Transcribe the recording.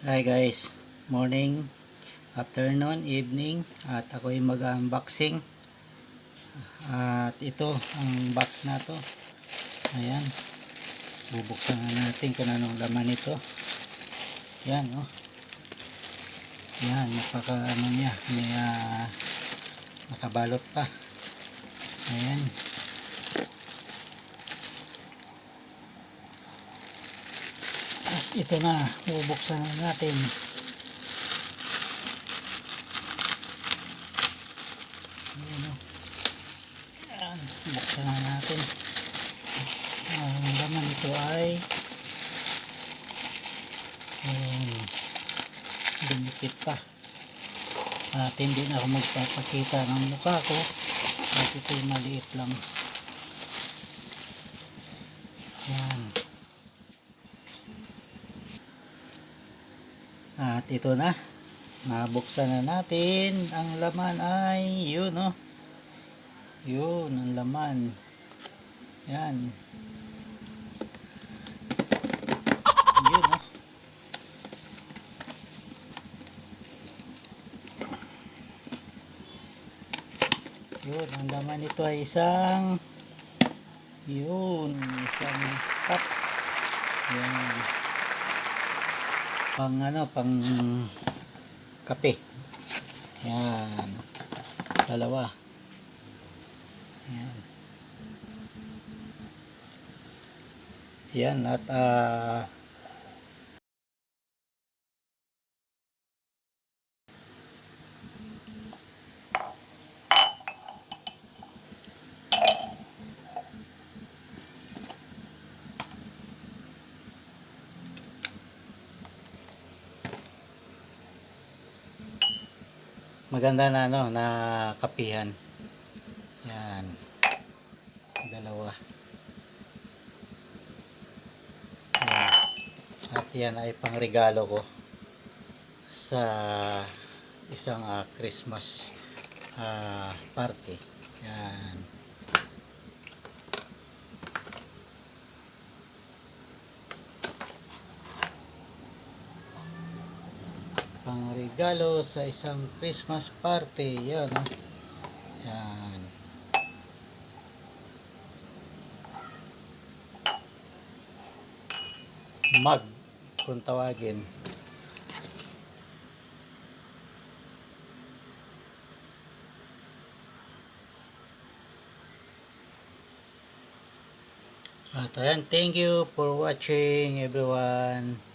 Hi guys, morning, afternoon, evening at ako ay mag-unboxing. At ito ang box na to. Ayan. Bubuksan na natin kung anong laman nito yan oh. Yan napaka ano niya may ah, nakabalot pa. Ayan ito na bubuksan na natin Ayan, oh. Ayan, buksan na natin. Ang laman nito ay um, dumikit pa. At hindi na ako magpapakita ng mukha ko. At ito'y maliit lang. Yan. At ito na. Nabuksan na natin. Ang laman ay yun oh. Yun ang laman. Yan. Yun oh. Yun, ang laman nito ay isang yun, isang cup. Yan. Pang ano, pang kape. Yan. Dalawa. Yan. Yan at ah maganda na ano na kapihan. Yan. Dalawa. Yan. at yan ay pangregalo ko sa isang ah, Christmas ah, party. Yan pangregalo sa isang Christmas party. Yan. oh. Yan. Mag kung tawagin. At ayan, thank you for watching everyone.